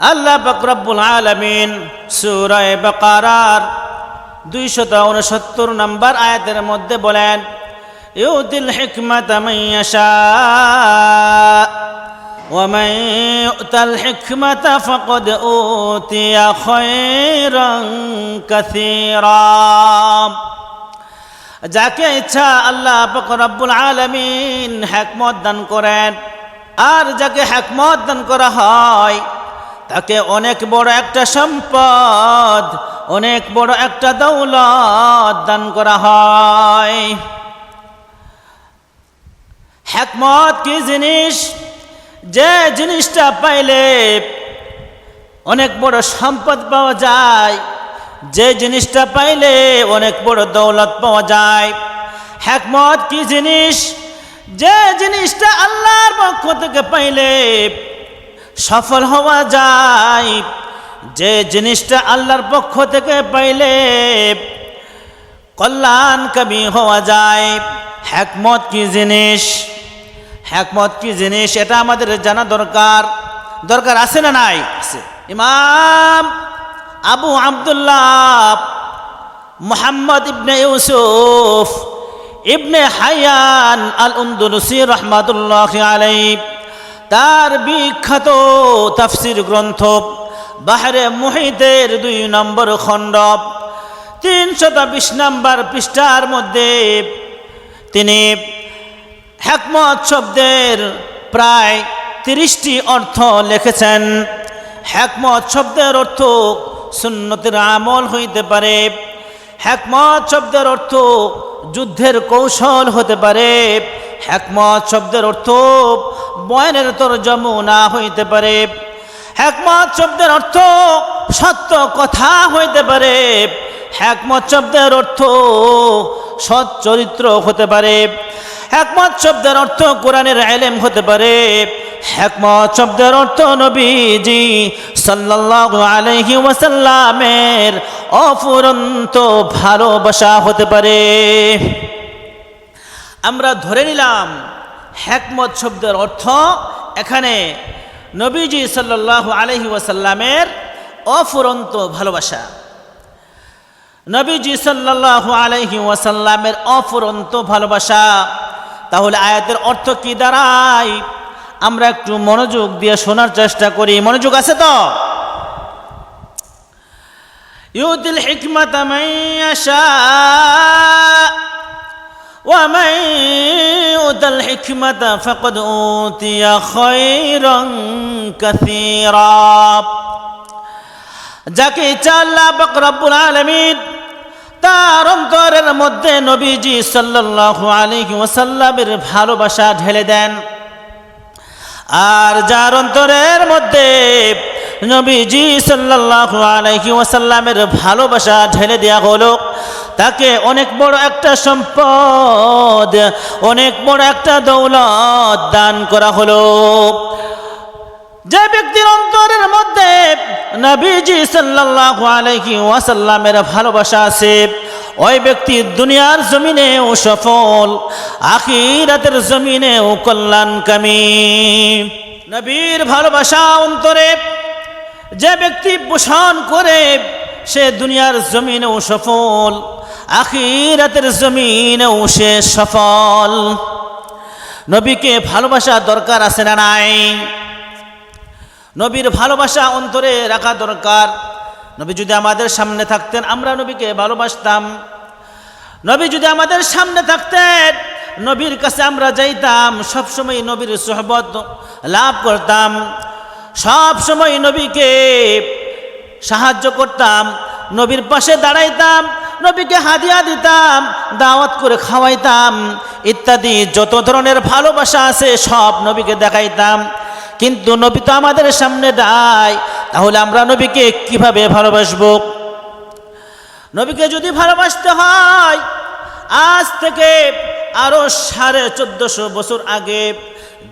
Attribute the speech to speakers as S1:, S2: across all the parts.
S1: আল্লাহ বকরব্বুল আলমিন সুরায় বকারার দুইশত উনসত্তর নম্বর আয়াতের মধ্যে বলেন ইউদিল হিকমত মাইয়াশা ومن يؤت الحكمة فقد أوتي خيرا كثيرا যাকে ইচ্ছা আল্লাহ পাক রব্বুল আলামিন হ্যাকমত দান করেন আর যাকে হ্যাকমত দান করা হয় তাকে অনেক বড় একটা সম্পদ, অনেক বড় একটা দৌলত দান করা হয়। হ্যাকমত কি জিনিস? যে জিনিসটা পাইলে অনেক বড় সম্পদ পাওয়া যায়, যে জিনিসটা পাইলে অনেক বড় দৌলত পাওয়া যায়। হ্যাকমত কি জিনিস? যে জিনিসটা আল্লাহর পক্ষ থেকে পাইলে সফল হওয়া যায়। যে জিনিসটা আল্লাহর পক্ষ থেকে পাইলে কল্যাণ কবি হওয়া যায়। হ্যাকমত কি জিনিস? হ্যাকমত কি জিনিস? এটা আমাদের জানা দরকার। দরকার আছে না নাই? আছে। ইমাম আবু আবদুল্লাহ মোহাম্মদ ইবনে ইউসুফ ইবনে হায়ান আল উন্দুলুসি রহমাতুল্লাহ আলাই তার বিখ্যাত তাফসির গ্রন্থ বাহারে মুহিতের দুই নম্বর খণ্ড তিনশত বিশ নম্বর পৃষ্ঠার মধ্যে তিনি হ্যাকমত শব্দের প্রায় তিরিশটি অর্থ লিখেছেন। হ্যাকমত শব্দের অর্থ সুন্নতের আমল হইতে পারে হ্যাকমত শব্দের অর্থ যুদ্ধের কৌশল হতে পারে হ্যাকমত শব্দের অর্থ বয়নের তোর যমুনা হইতে পারে। হ্যাকমত শব্দের অর্থ সত্য কথা হইতে পারে। হ্যাকমত শব্দের অর্থ সৎ চরিত্র হতে পারে। হ্যাকমত শব্দের অর্থ কোরআনের এলেম হতে পারে। হ্যাকমত শব্দের অর্থ নবীজি সাল্লাল্লাহু আলাইহি ওয়াসাল্লামের অফুরন্ত ভালোবাসা হতে পারে। আমরা ধরে নিলাম হ্যাকমত শব্দের অর্থ এখানে নবীজি সাল্লাল্লাহু আলাইহি ওয়াসাল্লামের অফুরন্ত ভালোবাসা। নবীজি সাল্লাল্লাহু আলাইহি ওয়াসাল্লামের অফুরন্ত ভালোবাসা। তাহলে আয়াতের অর্থ কি দাঁড়ায়? আমরা একটু মনোযোগ দিয়ে শোনার চেষ্টা করি। মনোযোগ আছে তো? ইউদিল হিকমত ومن يؤت الحكمة فقد أوتي خيرا كثيرا যাকে ইচ্ছা আল্লাহ পাক রব্বুল আলামিন তার অন্তরের মধ্যে নবীজি সাল্লাল্লাহু আলাইহি ওয়াসাল্লামের ভালোবাসা ঢেলে দেন আর যার অন্তরের মধ্যে নবীজি সাল্লাল্লাহু আলাইহি ওয়াসাল্লামের ভালোবাসা ঢেলে দেওয়া হলো। তাকে অনেক বড় একটা সম্পদ, অনেক বড় একটা দৌলত দান করা হলো। যে ব্যক্তির অন্তরের মধ্যে নবীজি সাল্লাল্লাহু আলাইহি ওয়াসাল্লামের ভালোবাসা আছে, ওই ব্যক্তি দুনিয়ার জমিনেও সফল, আখিরাতের জমিনেও কল্যাণকামী। নবীর ভালোবাসা অন্তরে যে ব্যক্তি পোষণ করে, সে দুনিয়ার জমিনেও সফল, আখিরাতের জমিনেও সে সফল। নবীকে ভালোবাসা দরকার আছে না নাই? নবীর ভালোবাসা অন্তরে রাখা দরকার। নবী যদি আমাদের সামনে থাকতেন, আমরা নবীকে ভালোবাসতাম। নবী যদি আমাদের সামনে থাকতেন, নবীর কাছে আমরা যাইতাম, সবসময় নবীর সোহবত লাভ করতাম। সব সময় নবীকে সাহায্য করতাম, নবীর পাশে দাঁড়াইতাম, নবীকে হাদিয়া দিতাম, দাওয়াত করে খাওয়াইতাম, ইত্যাদি যত ধরনের ভালোবাসা আছে সব নবীকে দেখাইতাম। কিন্তু নবী তো আমাদের সামনে দায় তাহলে আমরা নবীকে কীভাবে ভালোবাসবো? নবীকে যদি ভালোবাসতে হয়, আজ থেকে আরও সাড়ে চোদ্দশো বছর আগে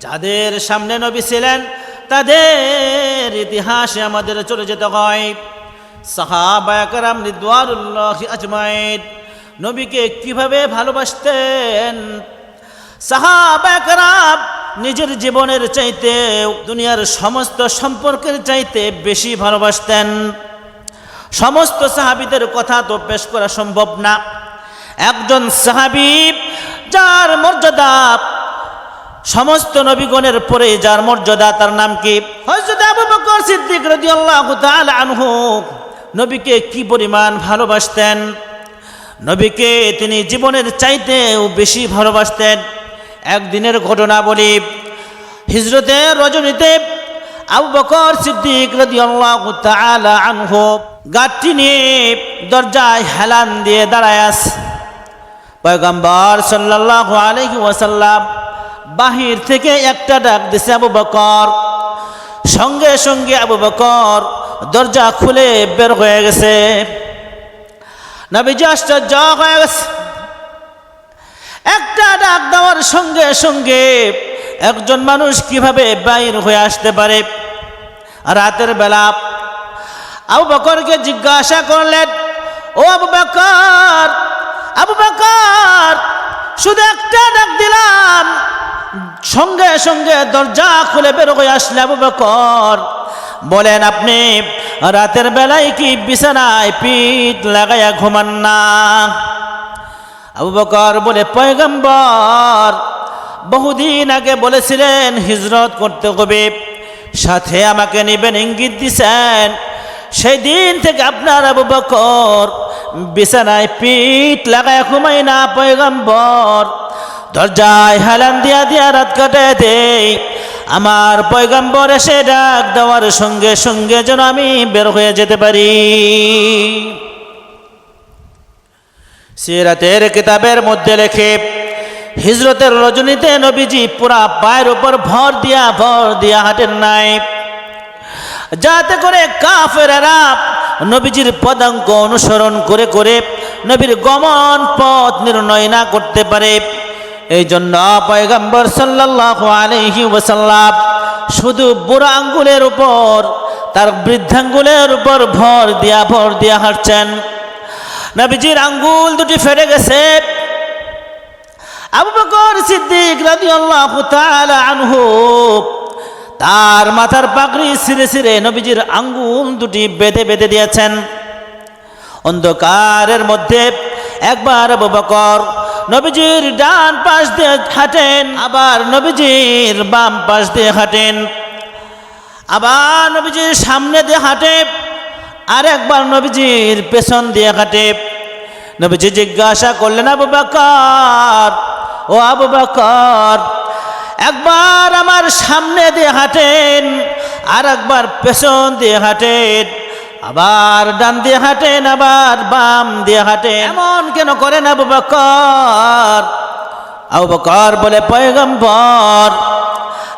S1: যাদের সামনে নবী ছিলেন তাদের ইতিহাসে আমাদের চলে যেতে হয়। সাহাবায়াকারাম রিদওয়ানুল্লাহ আজমাইন, নবীকে কীভাবে ভালোবাসতেন? সাহাবায়াকারাম নিজের জীবনের চাইতে, দুনিয়ার সমস্ত সম্পর্কের চাইতে বেশি ভালোবাসতেন। সমস্ত সাহাবিদের কথা তো পেশ করা সম্ভব না। একজন সাহাবি, যার মর্যাদা সমস্ত নবীগণের পরে যার মর্যাদা, তার নাম কি? হযরত আবু বকর সিদ্দিক রাদিয়াল্লাহু তাআলা আনহু। নবীকে কি পরিমাণ ভালোবাসতেন? নবীকে তিনি জীবনের চাইতেও বেশি ভালোবাসতেন। একদিনের ঘটনা বলি হিজরতের রজনীতে আবু বকর সিদ্দিক রাদিয়াল্লাহু তাআলা আনহু গাঠটি নিয়ে দরজায় হেলান দিয়ে দাঁড়ায় আছে পয়গম্বর সাল্লাল্লাহু আলাইহি ওয়াসাল্লাম বাহির থেকে একটা ডাক দিছে আবু বকর। সঙ্গে সঙ্গে আবু বকর দরজা খুলে বের হয়ে গেছে। নবীজি আশ্চর্য হয়ে গেছে। একটা ডাক দেওয়ার সঙ্গে সঙ্গে একজন মানুষ কীভাবে বাইর হয়ে আসতে পারে? রাতের বেলা আবু বকরকে জিজ্ঞাসা করলেন, ও আবু বকর আবু বকর শুধু একটা ডাক দিলাম। সঙ্গে সঙ্গে দরজা খুলে বের হয়ে আসলে আবু বকর। বলেন, আপনি রাতের বেলায় কি বিছানায় পিঠ লাগাইয়া ঘুমান না? আবু বকর বলে, পয়গম্বর, বহুদিন আগে বলেছিলেন হিজরত করতে হবে। সাথে আমাকে নেবেন ইঙ্গিত দিছেন। সেই দিন থেকে আপনার আবু বকর বিছানায় পিঠ লাগায় ঘুমাই না পয়গম্বর। দরজায় হেলান দিয়া দিয়া রাত কাটে দেই। আমার পয়গম্বর এসে ডাক দেওয়ার সঙ্গে সঙ্গে যেন আমি বের হয়ে যেতে পারি। সিরাতের কিতাবের মধ্যে লেখে, হিজরতের রজনীতে নবীজি পুরা পায়ের উপর ভর দিয়া ভর দিয়া হাঁটেন নাই। যাতে করে কাফেরেরা নবীজির পদাঙ্ক অনুসরণ করে করে নবীর গমন পথ নির্ণয় না করতে পারে। এই জন্য পয়গম্বর সাল্লাল্লাহু আলাইহি ওয়াসাল্লাম শুধু বুড়া আঙ্গুলের উপর, তার বৃদ্ধাঙ্গুলের উপর ভর দিয়া ভর দিয়া হাঁটছেন। নবীজির আঙ্গুল দুটি ফেটে গেছে। আবু বকর সিদ্দিক রাদিয়াল্লাহু তাআলা আনহু তার মাথার পাগড়ি সিরে ছিঁড়ে নবীজির আঙ্গুল দুটি বেঁধে বেঁধে দিয়েছেন। অন্ধকারের মধ্যে একবার বকর নবীজির ডান পাশ দিয়ে হাঁটেন, আবার নবীজির বাম পাশ দিয়ে হাঁটেন। আবার নবীজির সামনে দিয়ে হাঁটে আর একবার নবীজির পেছন দিয়ে হাঁটে। নবীজি জিজ্ঞাসা করলেন, আবু বকর, ও আবু বকর একবার আমার সামনে দিয়ে হাঁটেন আর একবার পেছন দিয়ে হাঁটেন, আবার ডান দিয়ে হাঁটেন, আবার বাম দিয়ে হাঁটেন। এমন কেন করেন আবু বকর? আবু বকর বলে, পয়গম্বর,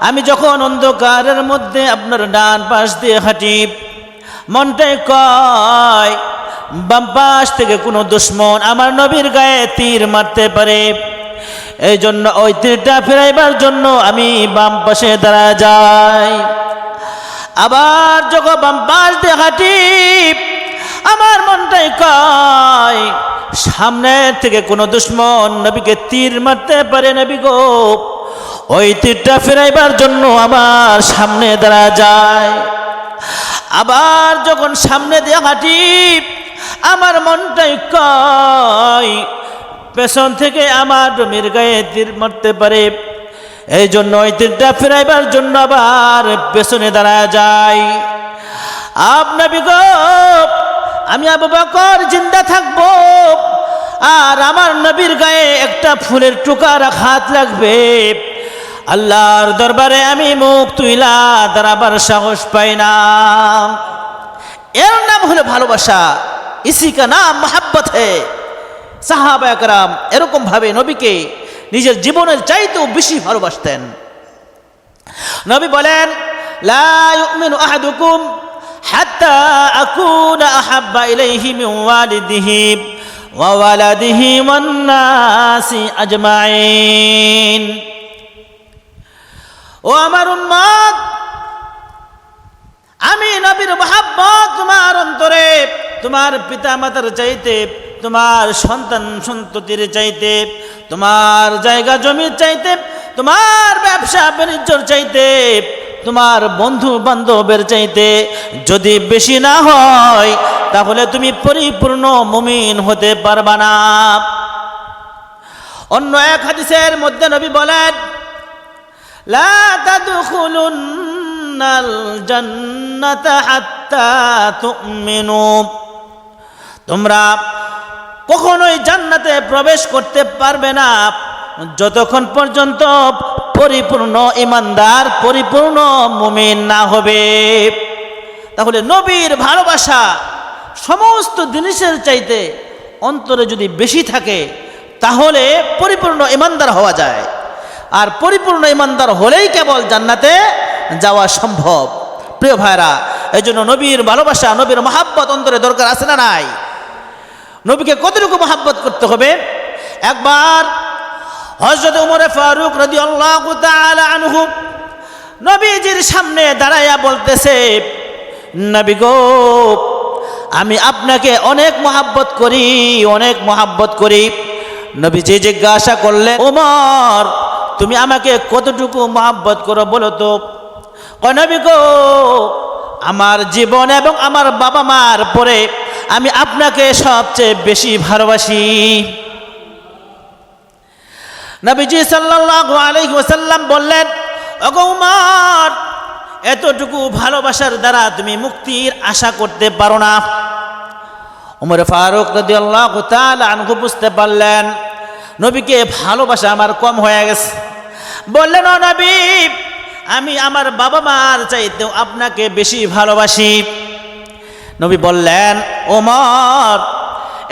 S1: আমি যখন অন্ধকারের মধ্যে আপনার ডান পাশ দিয়ে হাঁটি মনটাই কয়, বাম পাশ থেকে কোনো দুশ্মন আমার নবীর গায়ে তীর মারতে পারে। এই জন্য ওই তীরটা ফেরাইবার জন্য আমি বাম পাশে দাঁড়া যাই। আবার যখন বাম পাশ দিয়ে হাঁটি, আমার মনটাই কয়, সামনে থেকে কোনো দুশ্মন নবীকে তীর মারতে পারে নবী গো। ওই তীরটা ফেরাইবার জন্য আমার সামনে দাঁড়া যায়। আবার যখন সামনে দিয়ে হাঁটি, আমার মনটাই কয় পেছন থেকে আমার জমির গায়ে তীর মারতে পারে। এই জন্য ওই তীরটা ফেরাইবার জন্য আবার পেছনে দাঁড়ায় যায়। আপনার গো, আমি আবু বকর জিন্দা থাকব আর আমার নবীর গায়ে একটা ফুলের টুকার হাত লাগবে। আল্লাহর দরবারে আমি মুখ তুইলা দাঁড়াবার সাহস পাই না। এর নাম হলো ভালোবাসা, ইসি কা নাম মোহাব্বত হে। সাহাবা একরাম এরকম ভাবে নবীকে নিজের জীবনের চাইতেও বেশি ভালোবাসতেন। নবী বলেন ও আমার আমি নবীর মহাব্বত তোমার অন্তরে, তোমার পিতা মাতার চাইতে তোমার সন্তান সন্ততির চাইতে, তোমার জায়গা জমির চাইতে, তোমার ব্যবসা বাণিজ্যর চাইতে, তোমার বন্ধু বান্ধবের চাইতে যদি বেশি না হয়, তাহলে তুমি পরিপূর্ণ মুমিন হতে পারবা না। অন্য এক হাদিসের মধ্যে নবী বলেন, লা তাদখুলুন্নাল জান্নাতা হাত্তা তুমিনু। তোমরা কখনোই জান্নাতে প্রবেশ করতে পারবে না। যতক্ষণ পর্যন্ত পরিপূর্ণ ইমানদার, পরিপূর্ণ মুমিন না হবে। তাহলে নবীর ভালোবাসা সমস্ত জিনিসের চাইতে অন্তরে যদি বেশি থাকে, তাহলে পরিপূর্ণ ইমানদার হওয়া যায়। আর পরিপূর্ণ ইমানদার হলেই কেবল জান্নাতে যাওয়া সম্ভব। প্রিয় ভাইরা এই জন্য নবীর ভালোবাসা, নবীর মহাব্বত অন্তরে দরকার আছে না নাই? নবীকে কতটুকু মহাব্বত করতে হবে? একবার হজরত উমরে ফারুক রদি আল্লাহ আনহু নবীজির সামনে দাঁড়াইয়া বলতেছে, নবী গো, আমি আপনাকে অনেক মহাব্বত করি, অনেক মহাব্বত করি। নবী নবীজি জিজ্ঞাসা করলে ওমর তুমি আমাকে কতটুকু মহাব্বত করো বলো তো? নবী গো, আমার জীবন এবং আমার বাবা মার পরে আমি আপনাকে সবচেয়ে বেশি ভালোবাসি। নবীজি সাল্লাল্লাহু আলাইহি ওয়াসাল্লাম বললেন, ওগো উমর, এতটুকু ভালোবাসার দ্বারা তুমি মুক্তির আশা করতে পারো না। উমর ফারুক রাদিয়াল্লাহু তাআলা আনহু বুঝতে পারলেন, নবীকে ভালোবাসা আমার কম হয়ে গেছে। বললেন, ও নবী, আমি আমার বাবা মার চাইতেও আপনাকে বেশি ভালোবাসি। নবী বললেন, ওমর,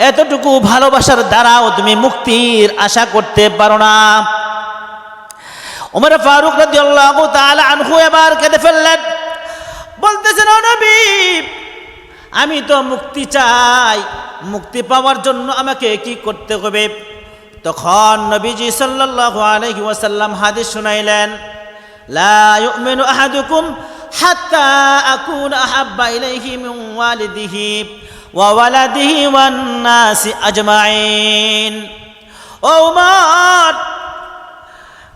S1: এতটুকু ভালোবাসার দ্বারাও তুমি মুক্তির আশা করতে পারো না। ওমর ফারুক আনহু এবার কেঁদে ফেললেন, বলতেছেন, ও নবী, আমি তো মুক্তি চাই, মুক্তি পাওয়ার জন্য আমাকে কি করতে হবে? তখন নবীজি সাল্লাল্লাহু আলাইহি হাদিস শুনাইলেন, লা ইউমিনু আহাদুকুম মিন ওয়ালিদিহি ওয়া ওয়ালাদিহি ওয়ান নাসি আজমাইন। ও উমর,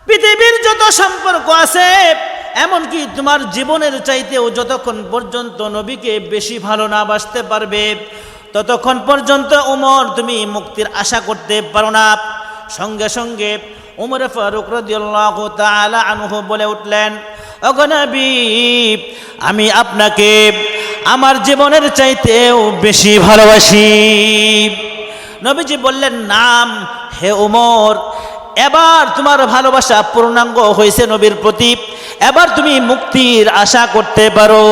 S1: পৃথিবীর যত সম্পর্ক আছে, এমনকি তোমার জীবনের চাইতেও যতক্ষণ পর্যন্ত নবীকে বেশি ভালো না বাসতে পারবে, ততক্ষণ পর্যন্ত উমর তুমি মুক্তির আশা করতে পারো না। সঙ্গে সঙ্গে উমর ফারুক রাদিয়াল্লাহু তাআলা আনহু বলে উঠলেন অগনবী আমি আপনাকে আমার জীবনের চাইতেও বেশি ভালোবাসি। নবীজি বললেন, নাম, হে উমর এবার তোমার ভালোবাসা পূর্ণাঙ্গ হয়েছে নবীর প্রতি। এবার তুমি মুক্তির আশা করতে পারো।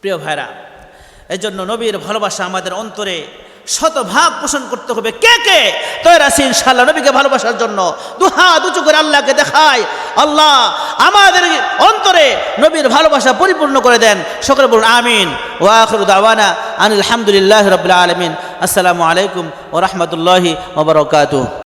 S1: প্রিয় ভাইরা এই জন্য নবীর ভালোবাসা আমাদের অন্তরে শতভাগ পোষণ করতে হবে। কে কে? তৈর আছে নবীকে ভালোবাসার জন্য। দুহা দুচু করে আল্লাহকে দেখায় আল্লাহ আমাদের অন্তরে নবীর ভালোবাসা পরিপূর্ণ করে দেন। সকলে বলুন, আমিন। ওয়াখরু দাওয়ানা আনিল হামদুলিল্লাহ রবিল আলমিন। আসসালামু আলাইকুম ও রহমতুল্লাহি